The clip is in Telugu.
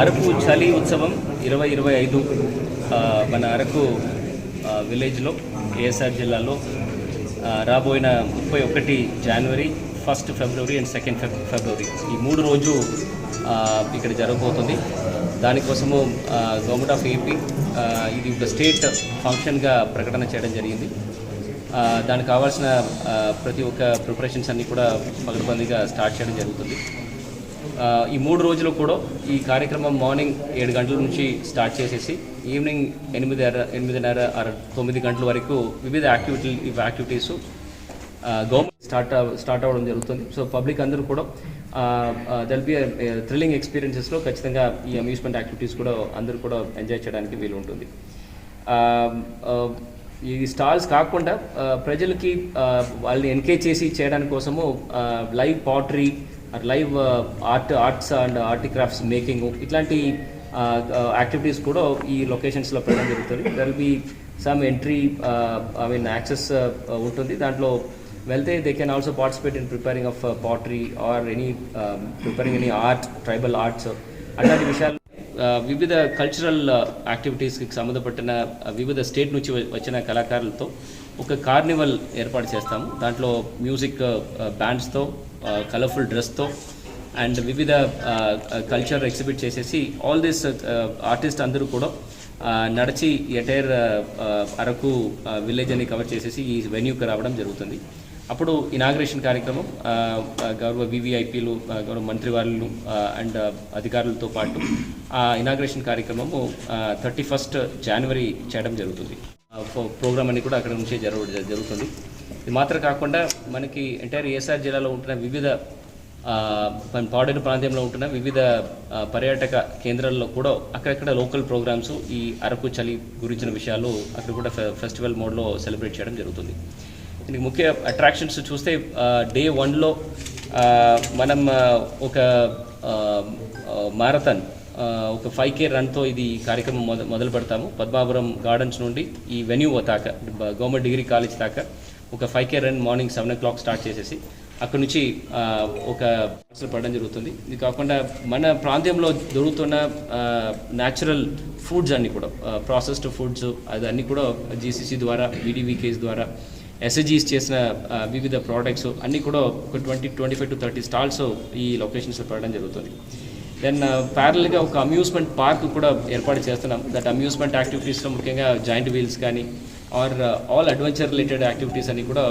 అరకు చలి ఉత్సవం ఇరవై ఇరవై ఐదు మన అరకు విలేజ్లో ఏఎస్ఆర్ జిల్లాలో రాబోయిన ముప్పై ఒకటి జనవరి ఫస్ట్ ఫిబ్రవరి అండ్ సెకండ్ ఫిబ్రవరి. ఈ మూడు రోజు ఇక్కడ జరగబోతుంది. దానికోసము గవర్నమెంట్ ఆఫ్ ఏపీ ఇది ఒక స్టేట్ ఫంక్షన్గా ప్రకటన చేయడం జరిగింది. దానికి కావాల్సిన ప్రతి ఒక్క ప్రిపరేషన్స్ అన్నీ కూడా పగడబందీగా స్టార్ట్ చేయడం జరుగుతుంది. ఈ మూడు రోజులు కూడా ఈ కార్యక్రమం మార్నింగ్ ఏడు గంటల నుంచి స్టార్ట్ చేసేసి ఈవినింగ్ ఎనిమిది ఎనిమిదిన్నర ఆరు తొమ్మిది గంటల వరకు వివిధ activity activities government start start అవ్వడం జరుగుతుంది. సో పబ్లిక్ అందరూ కూడా దెల్ బి థ్రిల్లింగ్ ఎక్స్పీరియన్సెస్లో ఖచ్చితంగా ఈ అమ్యూస్మెంట్ యాక్టివిటీస్ కూడా అందరూ కూడా ఎంజాయ్ చేయడానికి వీలు ఉంటుంది. ఈ స్టాల్స్ కాకుండా ప్రజలకి వాళ్ళని ఎంకరేజ్ చేసి చేయడానికి కోసము live pottery live art arts and art crafts making ఇట్లాంటి యాక్టివిటీస్ కూడా ఈ లొకేషన్స్లో పెట్టడం జరుగుతుంది. There be some entry I mean access ఉంటుంది. దాంట్లో వెళ్తే they can also participate in preparing of pottery or any preparing any art tribal arts అట్లాంటి విషయాలు uh, వివిధ కల్చరల్ యాక్టివిటీస్కి uh, సంబంధపట్టిన uh, వివిధ స్టేట్ నుంచి వచ్చిన కళాకారులతో ఒక కార్నివల్ ఏర్పాటు చేస్తాము. దాంట్లో మ్యూజిక్ బ్యాండ్స్తో కలర్ఫుల్ డ్రెస్తో అండ్ వివిధ కల్చర్ ఎగ్జిబిట్ చేసేసి ఆల్ దిస్ ఆర్టిస్ట్ అందరూ కూడా నడిచి ఎటైర్ అరకు విలేజ్ అని కవర్ చేసేసి ఈ వెన్యూకి రావడం జరుగుతుంది. అప్పుడు ఇనాగ్రేషన్ కార్యక్రమం గౌరవ వివిఐపీలు గౌరవ మంత్రి వాళ్ళు అండ్ అధికారులతో పాటు ఆ ఇనాగ్రేషన్ కార్యక్రమము థర్టీ ఫస్ట్ జనవరి చేయడం జరుగుతుంది. ప్రోగ్రామ్ అని కూడా అక్కడ నుంచే జరగ జరుగుతుంది. ఇది మాత్రం కాకుండా మనకి ఎంటైర్ ఏఎస్ఆర్ జిల్లాలో ఉంటున్న వివిధ మన పాడేరు ప్రాంతంలో ఉంటున్న వివిధ పర్యాటక కేంద్రాల్లో కూడా అక్కడక్కడ లోకల్ ప్రోగ్రామ్స్ ఈ అరకు చలి గురించిన విషయాలు అక్కడ కూడా ఫె- ఫెస్టివల్ మోడ్లో సెలబ్రేట్ చేయడం జరుగుతుంది. దీనికి ముఖ్య అట్రాక్షన్స్ చూస్తే డే వన్లో మనం ఒక మారథాన్ ఒక ఫైవ్ కే రన్తో ఇది కార్యక్రమం మొద మొదలు పెడతాము. పద్మాపురం గార్డెన్స్ నుండి ఈ వెన్యూ దాకా గవర్నమెంట్ డిగ్రీ కాలేజ్ దాకా ఒక five K run morning seven o'clock start చేసేసి అక్కడ నుంచి ఒక పడడం జరుగుతుంది. ఇది కాకుండా మన ప్రాంతంలో దొరుకుతున్న న్యాచురల్ ఫుడ్స్ అన్నీ కూడా ప్రాసెస్డ్ ఫుడ్స్ అది అన్నీ కూడా జీసీసీ ద్వారా బీడీవీకేస్ ద్వారా ఎస్ఎజీస్ చేసిన వివిధ ప్రోడక్ట్స్ అన్నీ కూడా ఒక twenty twenty five to thirty stalls ఈ లొకేషన్స్లో పెట్టడం జరుగుతుంది. దెన్ ప్యారల్గా ఒక అమ్యూస్మెంట్ పార్క్ కూడా ఏర్పాటు చేస్తున్నాం. దట్ అమ్యూస్మెంట్ యాక్టివిటీస్లో ముఖ్యంగా జాయింట్ వీల్స్ కానీ or all adventure related activities అని కూడా